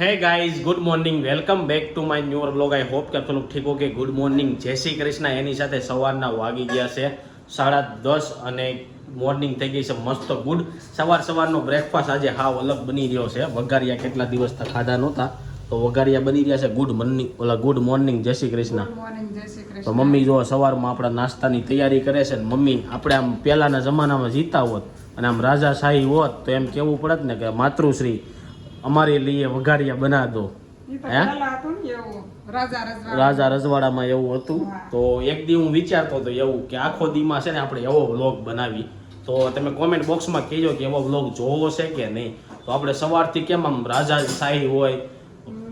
Hey guys good morning welcome back to my newer blog I hope કે તમે ઠીક okay good morning જય શ્રી કૃષ્ણ. એની સાથે સવારના વાગી ગયા છે સાડા દસ અને મોર્નિંગ થઈ ગઈ છે મસ્ત ગુડ સવાર સવારનો બ્રેકફાસ્ટ આજે હાવ અલગ બની રહ્યો છે. વઘારિયા કેટલા દિવસ ખાધા નહોતા. તો વઘારિયા બની રહ્યા છે ગુડ મોર્નિંગ ઓલા ગુડ મોર્નિંગ જય શ્રી કૃષ્ણ. ગુડ મોર્નિંગ જય શ્રી તો મમ્મી જો સવારમાં આપણા નાસ્તાની તૈયારી કરે છે ને મમ્મી આપણે આમ પહેલાના જમાનામાં જીતા હોત અને આમ રાજાશાહી હોત તો એમ કેવું પડત ને કે માતૃશ્રી અમારી લીએ વઘારિયા બના દો. રાજા રાજા રજવાડામાં એવું હતું. તો એક દી હું વિચારતો હતો એવું કે આખો દીમાં છે ને આપણે એવો વ્લોગ બનાવી. તો તમે કોમેન્ટ બોક્સમાં કહેજો કે એવો વ્લોગ જોવો છે કે નહીં. તો આપણે સવારથી કેમ આમ રાજા શાહી હોય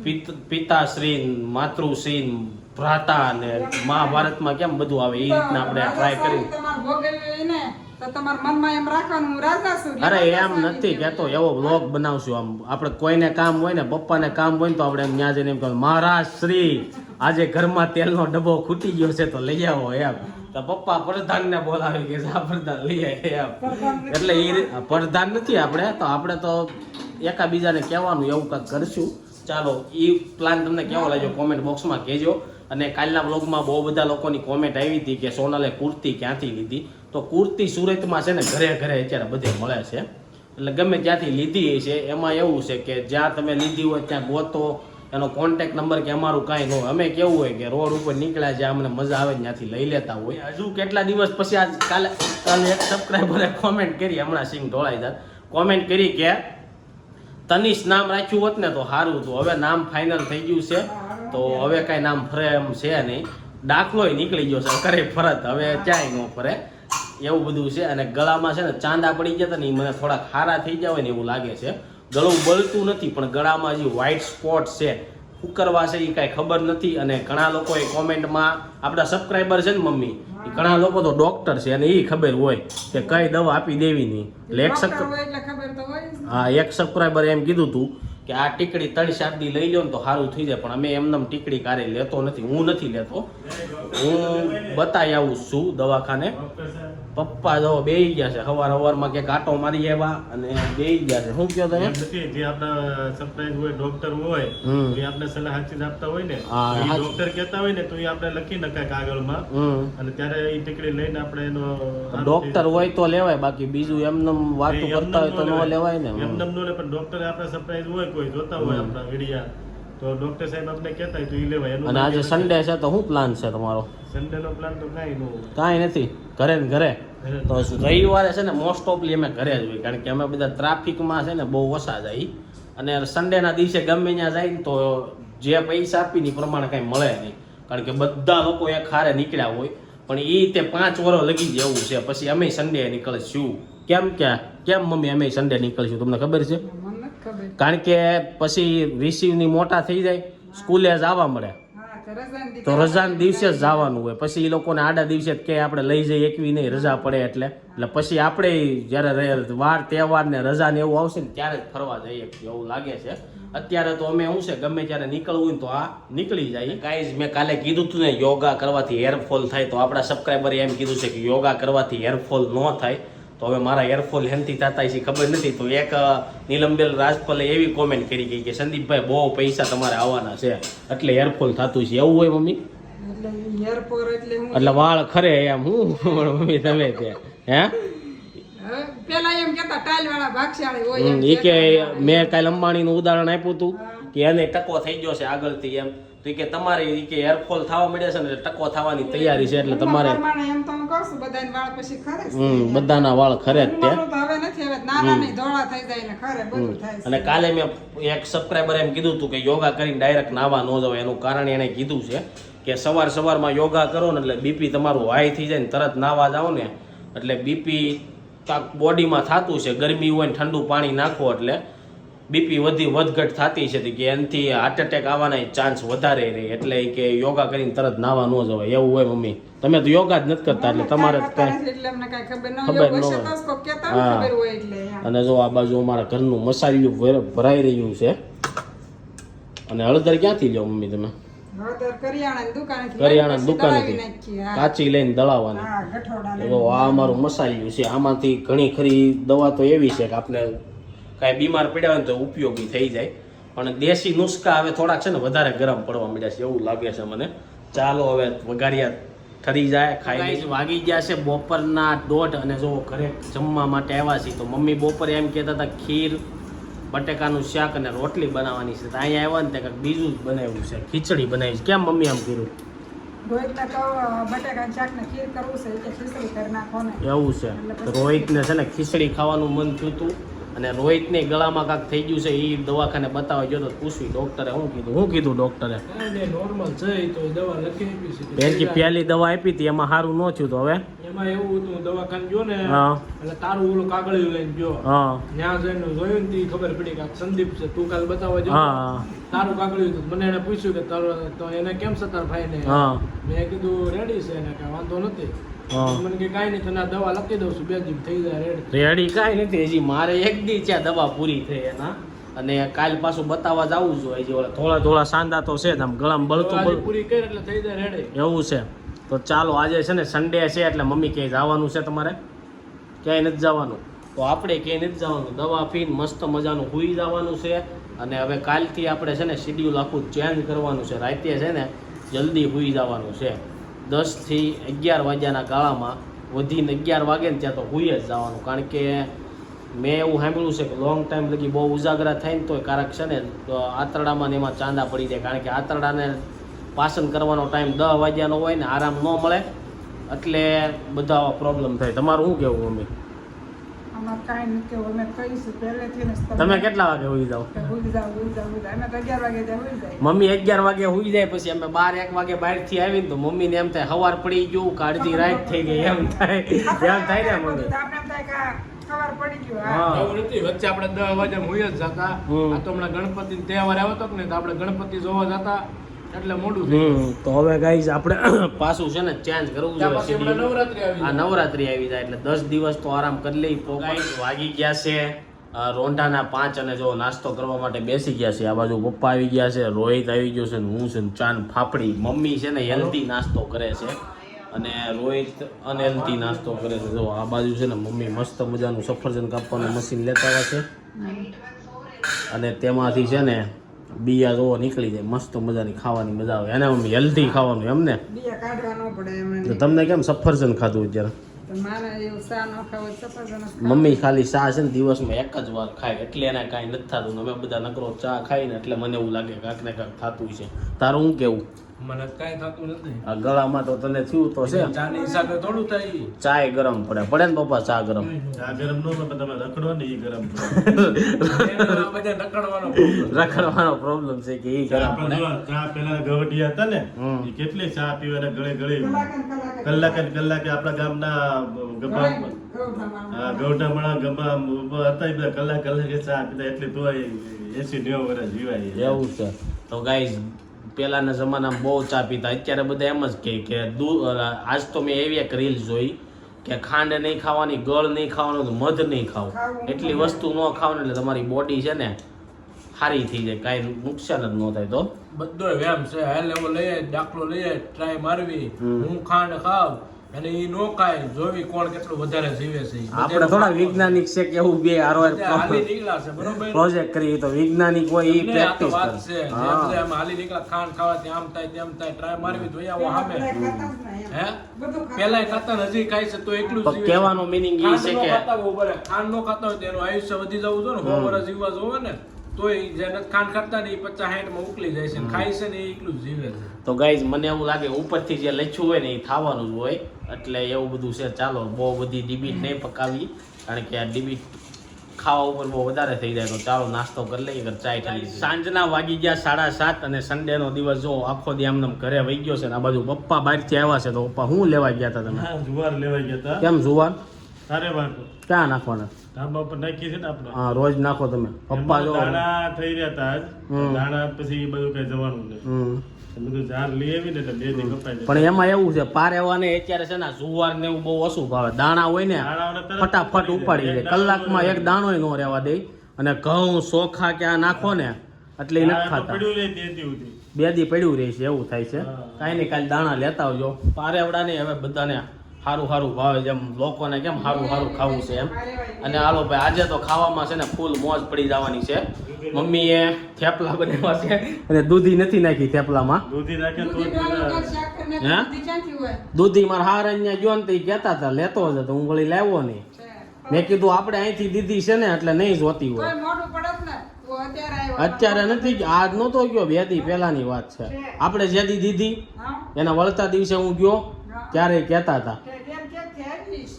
પિત પિતાશ્રી માતૃશ્રી ભ્રાતા અને મહાભારતમાં કેમ બધું આવે? એ રીતના આપણે ટ્રાય કરી. તમારે ભોગવ્યું હોય ને તો તમારા મનમાં એમ રાખવાનું હું રાજા છું અરે એમ નથી કેતો એવો વ્લોગ બનાવશું આમ. આપણે કોઈને કામ હોય ને પપ્પાને કામ હોય ને તો આપણે એમ ત્યાં જઈને એમ કહ્યું મહારાજ શ્રી આજે ઘરમાં તેલનો ડબ્બો ખૂટી ગયો છે તો લઈ આવો એમ. તો પપ્પા પ્રધાનને બોલાવી કે આ પ્રધાન લઈ આવ્યા એમ. એટલે એ પ્રધાન નથી આપણે તો આપણે તો એકાબીજાને કહેવાનું એવું કાંઈક કરશું. ચાલો એ પ્લાન તમને કેવો લાગ્યો? કોમેન્ટ બોક્સમાં કહેજો. અને કાલના બ્લોગમાં બહુ બધા લોકોની કોમેન્ટ આવી હતી કે સોનલે કુર્તી ક્યાંથી લીધી? તો કુર્તી સુરતમાં છે ને ઘરે ઘરે અત્યારે બધે મળે છે. એટલે ગમે ત્યાંથી લીધી છે એમાં એવું છે કે જ્યાં તમે લીધી હોય ત્યાં ગોતો, એનો કોન્ટેક્ટ નંબર કે અમારું કાંઈ ન હોય. અમે કેવું હોય કે રોડ ઉપર નીકળ્યા જ્યાં અમને મજા આવે ત્યાંથી લઈ લેતા હોય. હજુ કેટલા દિવસ પછી આજ કાલે કાલે એક સબસ્ક્રાઈબરે કોમેન્ટ કરી, હમણાં સિંગ ઢોળાઈ કોમેન્ટ કરી કે, તનિષ નામ રાખ્યું હોત ને તો સારું હતું. હવે નામ ફાઇનલ થઈ ગયું છે. તો હવે કાંઈ નામ ફરે એમ છે નહીં. દાખલોય નીકળી ગયો છે. કરે ફરત. હવે ક્યાંય ન ફરે. એવું બધું છે અને ગળામાં છે ને ચાંદા પડી ગયા હતા ને એ મને થોડાક ખારા થઈ ગયા હોય ને એવું લાગે છે. ગળું બળતું નથી પણ ગળામાં જે વ્હાઇટ સ્પોટ છે. કુકરવા છે એ કાંઈ ખબર નથી અને ઘણા લોકોએ કોમેન્ટમાં આપણા સબસ્ક્રાઈબર છે ને મમ્મી એ ઘણા લોકો તો ડોક્ટર છે અને એ ખબર હોય કે કઈ દવા આપી દેવી નહીં એટલે એક. હા એક સબસ્ક્રાઈબરે એમ કીધું હતું કે આ ટીકડી ત્રણ શાદી લઈ લો ને તો સારું થઈ જાય પણ અમે એમને ટીકડી કારે લેતો નથી હું નથી લેતો. હું બતાવી આવું છું દવાખાને. પપ્પા જો બે ગયા છે સવાર સવારમાં કે કાંટો મારી આવ્યા અને બે ગયા છે. શું કયો તમે? જે આપણા સરપ્રાઈઝ હોય ડોક્ટર હોય એ આપણે સલાહ સાચી આપતા હોય ને. સાચી. ડોક્ટર કહેતા હોય ને તો એ આપણે લખી નખાય કાગળમાં. અને ત્યારે એ ટીકડી લઈને આપણે એનો ડોક્ટર હોય તો લેવાય બાકી બીજું એમને વાતો કરતા હોય તો ન લેવાય ને. એમ નો લે પણ ડોક્ટર આપણે સરપ્રાઈઝ હોય કોઈ જોતા હોય આપણા વિડિયા તો ડોક્ટર સાહેબ આપણે કહેતા હોય તો એ લેવાય એનું અને આજે સન્ડે છે? તો શું પ્લાન છે તમારો? સન્ડે નો પ્લાન તો કાંઈ નો કાંઈ નથી. ઘરે ને ઘરે. તો રવિવારે છે ને મોસ્ટ ઓફલી અમે ઘરે જ હોય કારણ કે અમે બધા ટ્રાફિકમાં છે ને બહુ ઓછા જાય. અને સન્ડેના દિવસે ગમે ત્યાં જાય ને તો જે પૈસા આપીને પ્રમાણે કાંઈ મળે નહીં. કારણ કે બધા લોકો એક હારે નીકળ્યા હોય. પણ એ તે પાંચ વર્ષ લગી જવું એવું છે. પછી અમે સન્ડે નીકળશું. કેમ કે કેમ મમ્મી અમે સન્ડે નીકળશું? તમને ખબર છે? કારણ કે પછી રિસીવની મોટા થઈ જાય સ્કૂલે જવા મળે. તો રજાના દી તો રજાના દિવસે જ જવાનું હોય. પછી એ લોકોને આડા દિવસે જ કે આપણે લઈ જઈએ એકવી નહીં રજા પડે એટલે. એટલે પછી આપણે જ્યારે વાર તહેવાર ને રજા ને એવું આવશે ને ત્યારે જ ફરવા જઈએ એવું લાગે છે. અત્યારે તો અમે શું છે ગમે ત્યારે નીકળવું હોય ને તો આ નીકળી જાય. ગાઈઝ મેં કાલે કીધું હતું ને યોગા કરવાથી હેરફોલ થાય. તો આપણા સબસ્ક્રાઈબરે એમ કીધું છે કે યોગા કરવાથી હેરફોલ ન થાય. તો હવે મારા એરફોલ હેનથી થતા છે ખબર નથી. તો એક નીલમબેલ રાજપલે એવી કોમેન્ટ કરી ગઈ કે સંદીપભાઈ બહુ પૈસા તમારે આવવાના છે. એટલે એરફોલ થતું છે. એવું હોય મમ્મી? એટલે વાળ ખરે એમ. હું? મમ્મી તમે તે હે? પેલા એમ કેતા ટાઈલ વાળા ભાગશાળી હોય કે મેં કાલે અંબાણીનું ઉદાહરણ આપ્યું હતું કે એને ટકો થઈ ગયો છે આગળથી એમ. તો કે તમારે કે હેરફોલ થવા મળે છે ને એટલે ટકો થવાની તૈયારી છે એટલે તમારે એમ તો કરશું બધાના વાળ પછી ખરે હમ બધાના વાળ ખરે જ તે હવે નથી હવે નાના નહીં ધોળા થઈ જાય ને ખરે બધું થાય અને કાલે મેં એક સબસ્ક્રાઈબર એમ કીધું હતું કે યોગા કરીને ડાયરેક્ટ નાવા ન જવાય એનું કારણ એણે કીધું છે કે સવાર સવારમાં યોગા કરો ને એટલે બીપી તમારું હાઈ થઈ જાય ને તરત નાવા જાઓ ને એટલે બીપી કાંક બોડીમાં થતું છે ગરમી હોય ને ઠંડુ પાણી નાખો એટલે બીપી વધી વધઘટ થતી છે કે એનાથી હાર્ટ એટેક આવવાના ચાન્સ વધારે રહે. એટલે કે યોગા કરીને તરત નાવા ન જવાય. એવું હોય મમ્મી. તમે તો યોગા જ નથી કરતા એટલે તમારે ખબર ન હોય. હા. અને જો આ બાજુ અમારા ઘરનું મસાલિયું ભર- ભરાઈ રહ્યું છે. અને હળદર ક્યાંથી લ્યો મમ્મી તમે? કરિયાણા કરિયાણાની દુકાનેથી. કાચી લઈને દળાવવાની. આ અમારું મસાલિયું છે. આમાંથી ઘણી ખરી દવા તો એવી છે કે આપણે કાંઈ બીમાર પડ્યા હોય ને તો ઉપયોગી થઈ જાય. પણ દેશી નુસ્ખા હવે થોડાક છે ને વધારે ગરમ પડવા માંડ્યા છે એવું લાગે છે મને. ચાલો હવે વઘારિયા ઠરી જાય ખાઈ વાગી ગયા છે બપોરના દોઢ અને જો ઘરે જમવા માટે આવ્યા છીએ તો મમ્મી બપોરે એમ કહેતા હતા ખીર બટેકાનું શાક અને રોટલી બનાવવાની છે. તો અહીંયા આવ્યા ને ત્યાં કંઈક બીજું જ બનાવ્યું છે ખીચડી બનાવી છે. કેમ મમ્મી આમ કર્યું? રોહિતને કહું બટાકા શાક ને ખીર કરવું છે કે ખીચડી કરી નાખો ને. એવું છે. રોહિતને છે ને ખીચડી ખાવાનું મન થયું હતું અને રોહિતને ગળામાં કાંક થઈ ગયું છે એ દવાખાને બતાવવા ગયો તો પૂછ્યું ડોક્ટરે શું કીધું? શું કીધું ડોક્ટરે? નોર્મલ છે તો દવા લખી આપી છે. પહેલી પેલી પહેલી દવા આપી હતી એમાં સારું ન થયું તો હવે? એમાં એવું હતું દવાખાને ગયો ને એટલે તારું ઓલું કાગળિયું લઈને ગયો. હા. ત્યાં જઈને જોયું ને ખબર પડી કે સંદીપ છે તું કાલ બતાવવા હા. તારું કાગળિયું હતું. મને એને પૂછ્યું કે તારું તો એને કેમ છે તારા ભાઈને? હા. મેં કીધું રેડી છે. એને કાંઈ વાંધો નથી. મને કે કાંઈ નહીં તને દવા લખી દઉં છું. બે દિવસ થઈ જાય રેડી. રેડી કાંઈ નથી હજી. મારે એક દી છે દવા પૂરી થઈ એના. અને કાલ પાછું બતાવવા જવું જોઈએ હજી ઓલા થોડા થોડા સાંધા તો છે આમ ગળામાં બળતું પૂરી કરી એટલે થઈ જાય રેડી. એવું છે. તો ચાલો આજે છે ને સન્ડે છે એટલે મમ્મી ક્યાંય જવાનું છે તમારે? ક્યાંય નથી જવાનું. તો આપણે ક્યાંય નથી જવાનું. દવા પીને મસ્ત મજાનું હુઈ જવાનું છે. અને હવે કાલથી આપણે છે ને શિડ્યુલ આખું ચેન્જ કરવાનું છે. રાતે છે ને જલ્દી હુઈ જવાનું છે. દસથી અગિયાર વાગ્યાના ગાળામાં વધીને અગિયાર વાગે ને ત્યાં તો હુઈ જ જવાનું. કારણ કે મેં એવું સાંભળ્યું છે કે લોંગ ટાઈમ લગી બહુ ઉજાગરા થાય ને તો કારક છે ને આંતરડામાં ને એમાં ચાંદા પડી જાય. કારણ કે આંતરડાને પાસન કરવાનો ટાઈમ દસ વાગ્યાનો હોય ને આરામ ન મળે, એટલે બધા પ્રોબ્લેમ થાય. તમારું શું કહેવું, અમારે? કાંઈ નથી કેવું અમે કહીશું પહેલેથી ને તમે કેટલા વાગે હોઈ જાઓ? કે હુઈ જાવ હુઈ જાવ હુઈ અમે તો અગિયાર વાગે ત્યાં હુઈ જાય. મમ્મી અગિયાર વાગે હોઈ જાય પછી અમે બાર એક વાગે બહારથી આવીને તો મમ્મીને એમ થાય હવાર પડી ગયું કાળજી રાત થઈ ગઈ એમ થાય. એમ થાય ને મમ્મી. આપણે એમ થાય કે ખબર પડી ગયું હા. હા. એવું નથી વચ્ચે આપણે દસ વાગે જ જતા. હમ. આ તો હમણાં ગણપતિ તહેવાર આવ્યો હતો ને તો આપણે ગણપતિ જોવા જતા. એટલે મોડું થઈ હમ તો હવે ગાઈઝ આપણે પાછું છે ને ચેન્જ કરવું જોઈએ પછી હમણાં નવરાત્રી આવી આ નવરાત્રી આવી જાય એટલે દસ દિવસ તો આરામ કરી લઈ પ્રોપર વાગી ગયા છે. રોંઢાના પાંચ અને જો નાસ્તો કરવા માટે બેસી ગયા છે. આ બાજુ પપ્પા આવી ગયા છે રોહિત આવી ગયો છે ને હું છે ને ચાન ફાફડી મમ્મી છે ને હેલ્ધી નાસ્તો કરે છે. અને રોહિત અનહેલ્ધી નાસ્તો કરે છે. જો આ બાજુ છે ને મમ્મી મસ્ત મજાનું સફરજન કાપવાનું મશીન લેતા આવ્યા છે. અને તેમાંથી છે ને બિયા જોવો નીકળી જાય મસ્ત મજાની ખાવાની મજા આવે. એને અમે હેલ્ધી ખાવાનું એમ ને? બીયા કાઢવા પડે તો એમ. તમને કેમ સફરજન ખાધું અત્યારે? તો મારે એવું સા ન ખાવું સફરજન જ ખાવું. મમ્મી ખાલી ચા છે ને દિવસમાં એક જ વાર ખાય એટલે એને કાંઈ નથી થતું. ને અમે બધા નકરો ચા ખાઈને એટલે મને એવું લાગે કાંક ને કાંઈક થતું છે. તારું શું કેવું? મને કાંઈ થતું નથી. આ ગળામાં તો તને થયું તો છે. ચાની હિસાબે થોડું થાય. ચાય ગરમ પડે. પડે ને પપ્પા ચા ગરમ? ચા ગરમ ન તમે રખડો ને એ ગરમ problem. રખડવાનો પ્રોબ્લેમ છે કે એ ચા ગરમ પડે. ચા પેલા ગવટિયા હતા ને હમ. એ કેટલી ચા પીવાના ગળે ગળે. કલાકે કલાકે. આપણા ગામના ગભા હા, ગપ્પા હતા એ બધા કલાક કલાકે ચા પીતા. એટલે તો એસી નેવું વર્ષ જીવાય એવું છે. તો ગાઈઝ પહેલાના જમાનામાં બહુ ચા પીતા. અત્યારે બધા એમ જ કહે કે દૂધ આજ તો મેં એવી એક રીલ જોઈ કે ખાંડ નહીં ખાવાની ગળ નહીં ખાવાનું તો મધ નહીં ખાવું. ખાવું. એટલી વસ્તુ ન ખાવાનું એટલે તમારી બોડી છે ને સારી થઈ જાય. કાંઈ નુકસાન જ ન થાય તો. બધો વ્યાયામ છે. હાઈ લેવલ લઈએ દાખલો લઈએ ટ્રાય મારવી. હું ખાંડ ખાવ અને એ નો કાય જોવી કોણ કેટલું વધારે જીવે છે. આપણે થોડા વૈજ્ઞાનિક છે કે એવું બે આરો પ્રોજેક્ટ કરી તો વૈજ્ઞાનિક હોય એ તો પ્રેક્ટિસ કરે. જેમ હા. જેમ હાલી નીકળ્યા ખાંડ ખાવાથી આમ થાય તેમ થાય ટ્રાય મારવી જોઈએ આવો એમ. હે? પેલા ખાતા હજી ખાય છે તો એટલું જીવે. કહેવાનો મીનિંગ એ છે કે- ખાતા હોય બરાબર. ખાંડ નો ખાતા હોય તેનું આયુષ્ય વધી જવું જોઈએ ને વર્ષ જીવવા જોવે ને તોય જે નથી ખાંડ ખાતા ને એ પચાસ સાઠમાં ઉકલી જાય છે ખાય છે ને એ એટલું જ જીવે છે. તો ગાઈઝ મને એવું લાગે ઉપરથી જે લખ્યું હોય ને એ થવાનું જ હોય. એટલે એવું બધું છે. ચાલો બહુ બધી ડિબિટ નહીં પકાવી કારણ કે આ ડિબિટ ખાવા ઉપર બહુ વધારે થઈ જાય. તો ચાલો નાસ્તો કરી લઈએ ચાય ઠરી સાંજના વાગી ગયા સાડા સાત અને સન્ડેનો દિવસ જો આખો દી આમ ઘરે વહી ગયો છે ને આ બાજુ પપ્પા બહારથી આવ્યા છે તો પપ્પા શું લેવા ગયા હતા તમે? જુવાર લેવા ગયા હતા કેમ જુવાર? તારે વાંધો ક્યાં નાખવાના? ધાબા પર નાખીએ છે ને આપણે. હા રોજ નાખો તમે. પપ્પા જો દાણા થઈ રહ્યા હતા હમ. દાણા પછી બધું કઈ જવાનું નહીં. પણ એમાં એવું છે પારેવાને અત્યારે છે ને જુવાર ને એવું બહુ ઓછું ભાવે દાણા હોય ને ફટાફટ ઉપાડી જાય. કલાકમાં એક દાણો ન રહેવા દે. અને ઘઉં ચોખા ક્યાં નાખો ને એટલે નથી ખાતા. બે દી પડ્યું રહે છે એવું થાય છે. કાંઈ નહીં કાલે દાણા લેતા આવજો. પારેવડા ને હવે બધાને સારું સારું ભાવે જેમ લોકોને કેમ સારું સારું ખાવું છે એમ? અને હાલો ભાઈ આજે તો ખાવામાં છે ને ફૂલ મોજ પડી જવાની છે. મમ્મીએ થેપલા બનાવ્યા છે. અને દૂધી નથી નાખી થેપલામાં. દૂધી નાખે દૂધી મારા હાર અહીંયા ગયો ને તે કહેતા હતા લેતો જ હતો હું વળી લાવ્યો નહીં. મેં કીધું આપણે અહીંથી દીધી છે ને એટલે નહીં જોતી હોય. અત્યારે નથી. આજ નહોતો ગયો બે દી પહેલાની વાત છે. આપણે જે દી દીધી એના વળતા દિવસે હું ગયો ત્યારે કહેતા હતા.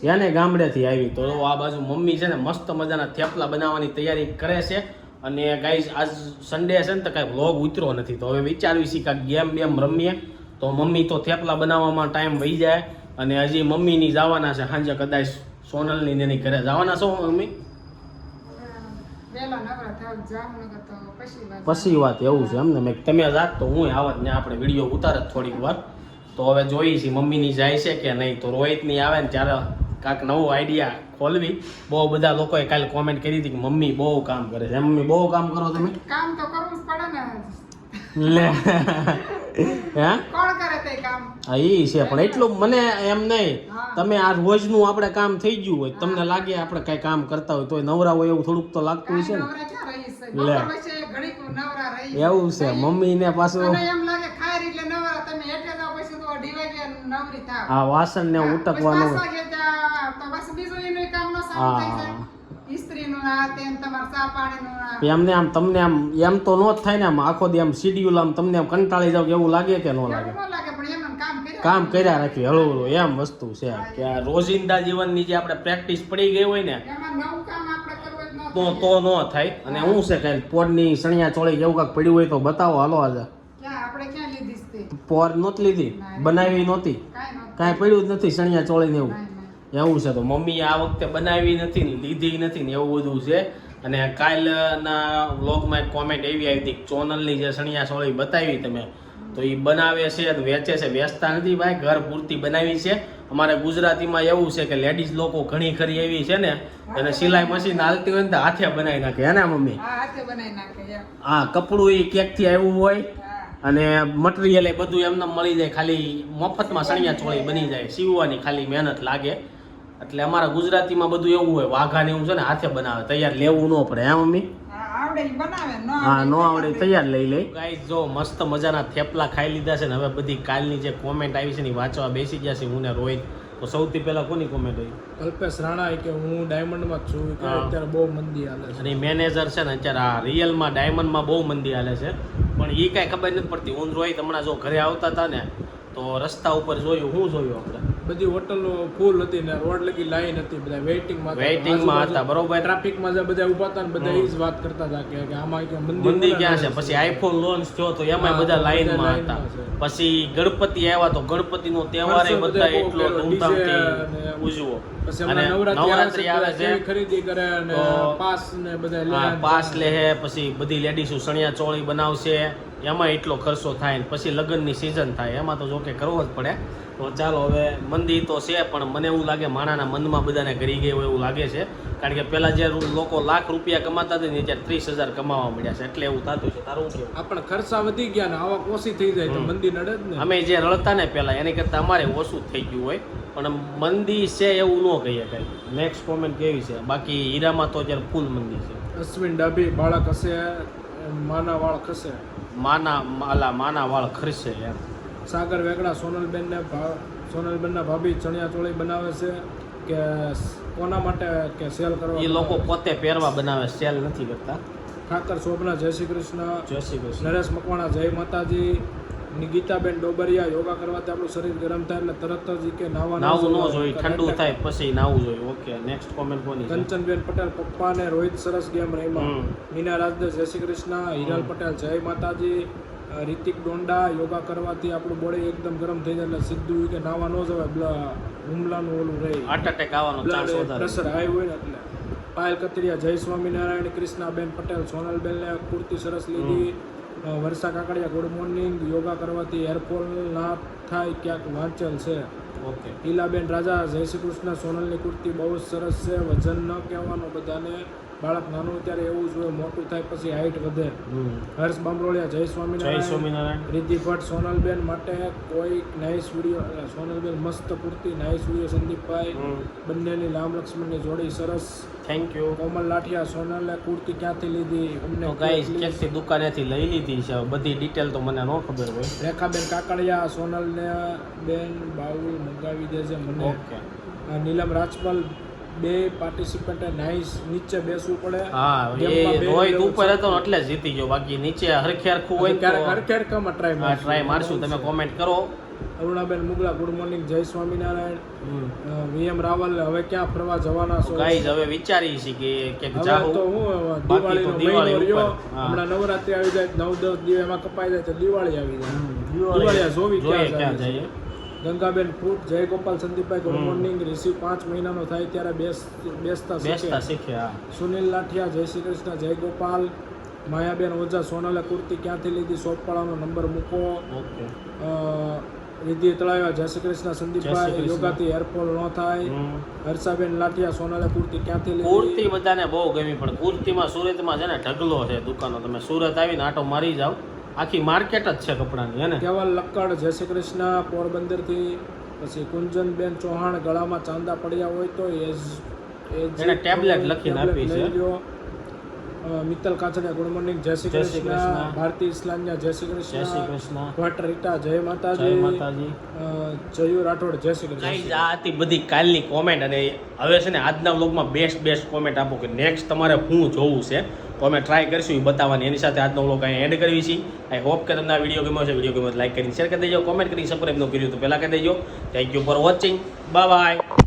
એને ગામડેથી આવી. તો આ બાજુ મમ્મી છે ને મસ્ત મજાના થેપલા બનાવવાની તૈયારી કરે છે. અને ગાઈઝ આજ સન્ડે છે ને તો કાંઈ વ્લોગ ઉતરો નથી. તો હવે વિચારવી છે કાંઈક ગેમ બેમ રમીએ. તો મમ્મી તો થેપલા બનાવવામાં ટાઈમ વહી જાય. અને હજી મમ્મીની જવાના છે. સાંજે કદાચ સોનલની ને એની ઘરે જવાના છો મમ્મી? પછી વાત. એવું છે એમને. મેં તમે જાત તો હું આવત ને આપણે વીડિયો ઉતારે જ થોડીક વાર. તો હવે જોઈએ છીએ મમ્મીની જાય છે કે નહીં. તો રોહિતની આવે ને ત્યારે કાંક નવો આઈડિયા ખોલવી. બહુ બધા લોકોએ કાલે કોમેન્ટ કરી હતી કે મમ્મી બહુ કામ કરે છે. મમ્મી બહુ કામ કરો તમે? કામ તો કરવું જ પડે ને લે. હે? કોણ કરે તે કામ? હા એ છે. પણ એટલું મને એમ નહીં. તમે આ રોજનું આપણે કામ થઈ ગયું હોય તમને લાગે આપણે કઈ કામ કરતા હોય તોય નવરા હોય એવું થોડુંક તો લાગતું હોય છે ને? લે. છે. એવું છે. મમ્મીને પાછું અને એમ લાગે ખાય એટલે નવરા તમે હેઠે જાઓ પછી તો આ વાસણ ને હા, ઉટકવાનું. હા. એમને આમ તમને આમ એમ તો નો જ થાય ને આમ આખો દી આમ શિડ્યુલ આમ તમને આમ કંટાળી જાવ કે એવું લાગે કે ન લાગે? એવું ન લાગે પણ એમ એમ કામ કર્યા કામ કર્યા રાખી હળવું હળવું એમ વસ્તુ છે કે આ રોજિંદા જીવનની જે આપણે પ્રેક્ટિસ પડી ગઈ હોય ન તો તો ન થાય. અને હું. છે કે પોડની સણિયા ચોળી જેવું કાંક પડ્યું હોય તો બતાવો હાલો આજે ક્યાં આપણે ક્યાં લીધી છે તે? પોર નહોતી લીધી બનાવી નહોતી કાંઈ પડ્યું જ નથી સણિયા ચોળીને એવું. એવું છે તો મમ્મી આ વખતે બનાવી નથી ને લીધી નથી ને એવું બધું છે. અને કાલના વ્લોગમાં એક કોમેન્ટ એવી આવી હતી ચોનલની જે સણિયા ચોળી બતાવી તમે તો એ બનાવે છે અને વેચે છે. વેચતા નથી ભાઈ ઘર પૂરતી બનાવી છે. અમારે ગુજરાતીમાં એવું છે કે લેડીઝ લોકો ઘણી ખરી એવી છે ને એને સિલાઈ મશીન હાલતી હોય ને તો હાથે બનાવી નાખે હે ને મમ્મી? હા કપડું એ ક્યાંકથી આવ્યું હોય. અને મટીરિયલ એ બધું એમને મળી જાય ખાલી મફતમાં સણિયા ચોળી બની જાય. સીવવાની ખાલી મહેનત લાગે. એટલે અમારા ગુજરાતીમાં બધું એવું હોય વાઘા ને એવું છે ને હાથે બનાવે તૈયાર લેવું ન પડે હા મમ્મી? હા, આવડે ઈ બનાવે ન હા નો આવડે તૈયાર લઈ લે. ગાઈસ જો મસ્ત મજાના થેપલા ખાઈ લીધા છે ને હવે બધી કાલની જે કોમેન્ટ આવી છે ને વાંચવા બેસી ગયા છે હું ને રોહિત. તો સૌથી પહેલા કોની કોમેન્ટ આવી કલ્પેશ રાણા એ કે હું ડાયમંડમાં જ છું કે અત્યારે બહુ મંદી હાલે છે. અને મેનેજર છે ને અત્યારે આ રિયલમાં ડાયમંડમાં બહુ મંદી હાલે છે. પણ એ કાંઈ ખબર નથી પડતી. ઊંધ હોય હમણાં જો ઘરે આવતા હતા ને તો રસ્તા ઉપર જોયું હું જોયું આપણે? બધી હોટલો ફૂલ હતી ને રોડ લગી લાઈન હતી બધા વેઇટિંગમાં. વેઇટિંગમાં હતા. બરોબર. ટ્રાફિકમાં જે બધા ઊભા હતા ને બધા એ જ વાત કરતા હતા કે આમાં કે મંદી મંદી ક્યાં છે? પછી આઈફોન લોન્ચ થયો તો એમાં બધા લાઈનમાં હતા. પછી ગણપતિ આવ્યા તો ગણપતિનો તહેવાર એ બધા એટલો ધૂમધામથી ઉજવો. પછી અને નવરાત્રી આવે છે ખરીદી કરે અને પાસ ને બધા લે. પાસ લે પછી બધી લેડીઝો સણિયા ચોળી બનાવશે. એમાં એટલો ખર્ચો થાય ને પછી લગ્નની સિઝન થાય. એમાં તો જો કે કરવો જ પડે. તો ચાલો હવે મંદી તો છે પણ મને એવું લાગે માણાના મનમાં બધાને ઘરી ગયું હોય એવું લાગે છે. કારણ કે પેલા જે લોકો લાખ રૂપિયા કમાતા હતા ને અત્યારે ત્રીસ હજાર કમાવા મળ્યા છે. એટલે એવું થતું છે. તારું કેવું? આપણે ખર્ચા વધી ગયા ને આવક ઓછી થઈ જાય તો. મંદી નડે જ ને. અમે જે રળતા ને પહેલા એની કરતાં અમારે ઓછું થઈ ગયું હોય. પણ મંદી છે એવું ન કહીએ કાંઈ. નેક્સ્ટ કોમેન્ટ કેવી છે? બાકી હીરામાં તો અત્યારે ફૂલ મંદી છે. અશ્વિન ડાભી બાળક હશે માના વાળ ખસે. માના માલા માના વાળ ખરશે એમ. સાગર વેગડા સોનલબેનને સોનલબેનના ભાભી ચણિયા ચોળી બનાવે છે કે કોના માટે કે સેલ કરવા એ લોકો પોતે પહેરવા બનાવે સેલ નથી કરતા. ઠાકર શોભના જય શ્રી કૃષ્ણ જય શ્રી કૃષ્ણ. નરેશ મકવાણા જય માતાજી. ગીતાબેન ડોબરિયા યોગા કરવાથી આપણું શરીર ગરમ થાય એટલે તરત જ કે નાવા નાવું ન જોઈએ ઠંડુ થાય પછી નાવું જોઈએ. ઓકે નેક્સ્ટ કોમેન્ટ કોની કંચનબેન પટેલ પપ્પા ને રોહિત સરસ ગેમ રમ્યા. મીના રાજદેવ જય શ્રી કૃષ્ણ હિરાલ પટેલ જય માતાજી રિતિક ડોંડા યોગા કરવાથી આપણું બોડી એકદમ ગરમ થઈ જાય એટલે સીધું કે નાવા ન જવાય. હુમલાનું ઓલું રહે. હાર્ટ એટેક આવવાનો ચાન્સ વધારે. પ્રેશર હાઈ હોય ને એટલે. પાયલ કતરિયા જય સ્વામિનારાયણ કૃષ્ણાબેન પટેલ સોનલબેનને કુર્તી સરસ લીધી. Varsha Kakadiya good morning yoga કરવાથી એરફોલ ના થાય ક્યાંક વાંચેલ છે. ઓકે. ઈલાબેન રાજા જય શ્રી કૃષ્ણ સોનલની કુર્તી બહુ જ સરસ છે વજન ન કહેવાનું બધાને. બાળક નાનું ત્યારે એવું જ મોટું થાય પછી હાઈટ વધે. હર્ષ બામરોળિયા જય જય સ્વામિનારાયણ. રિદ્ધિ ભટ્ટ સોનલબેન માટે કોઈ નાઇસ વીડિયો સોનલબેન મસ્ત કુર્તી નાઇસ વીડિયો સંદીપભાઈ. બંનેની રામ લક્ષ્મણની જોડી સરસ. થેન્ક યુ કોમલ લાઠિયા સોનલે કુર્તી ક્યાંથી લીધી? અમને ગાઈસ ક્યાંથી દુકાનેથી લઈ લીધી છે? બધી ડિટેલ તો મને ન ખબર હોય. રેખાબેન કાકડિયા સોનલને બેન બાઉલ મંગાવી દેજે મને. ઓકે આ નીલમ રાજપલ બે પાર્ટિસિપન્ટ નાઈસ નીચે બેસવું પડે. હા એ રોહિત ઉપર હતો એટલે જીતી ગયો. બાકી નીચે હરખે હરખું હોય ક્યારેક ટ્રાય હા ટ્રાય મારશું. તમે કોમેન્ટ કરો. અરુણાબેન મુગલા ગુડ મોર્નિંગ જય સ્વામિનારાયણ. વીએમ રાવલ હવે ક્યાં ફરવા જવાના છો? ગાઈસ હવે વિચારી છે કે ક્યાંક જાવ તો હું દિવાળી દિવાળી રહ્યો. હમણાં નવરાત્રી આવી જાય નવ દસ દિવસ એમાં કપાઈ જાય તો દિવાળી આવી જાય. દિવાળી જોવી ક્યાં જાય જઈએ. ગંગાબેન ફૂટ જય ગોપાલ સંદીપભાઈ ગુડ મોર્નિંગ. રિસીવ પાંચ મહિનાનો થાય ત્યારે બેસતા બેસતા શીખે શીખે સુનિલ લાઠિયા જય શ્રી કૃષ્ણ જય ગોપાલ માયાબેન ઓઝા સોનલે કુર્તી ક્યાંથી લીધી? સોપવાળાનો નંબર મૂકો. રિદ્ધિ તળાવ્યા જય શ્રી કૃષ્ણ સંદીપભાઈ. યોગાથી હેરફોલ ન થાય. હર્ષાબેન લાઠિયા સોનલે કુર્તી ક્યાંથી લીધી? કુર્તી બધાને બહુ ગમી પણ કુર્તીમાં સુરતમાં છે ને ઢગલો છે દુકાનો. તમે સુરત આવીને આટો મારી જાઓ. આખી માર્કેટ જ છે કપડાની હે ને? કેવલ લક્કડ જય શ્રી કૃષ્ણ પોરબંદરથી પછી કુંજનબેન ચૌહાણ ગળામાં ચાંદા પડ્યા હોય તો એ જ- એ જ ટેબ્લેટ લખીને આપી છે. મિત્તલ કાચડિયા ગુડ મોર્નિંગ જય શ્રી કૃષ્ણ. ભારતી ઇસ્લામિયા જય શ્રી કૃષ્ણ જય શ્રી કૃષ્ણ ભટ્ટ રીટા જય જય માતાજી. માતાજી જયુ રાઠોડ જય શ્રી કૃષ્ણ આ હતી બધી કાલની કોમેન્ટ અને હવે છે ને આજના વ્લોગમાં બેસ્ટ બેસ્ટ કોમેન્ટ આપો કે નેક્સ્ટ તમારે શું જોવું છે. તો અમે ટ્રાય કરીશું એ બતાવવાની. એની સાથે આજનો વ્લોગ અહીંયા એડ કરવી છીએ આઈ હોપ કે તમને આ વીડિયો ગમ્યો છે વીડિયો ગમ્યો લાઈક કરીને શેર કરી દેજો. કોમેન્ટ કરીને સબસ્ક્રાઈબ ન કર્યું તો પહેલાં કરી દેજો. Thank you for watching bye bye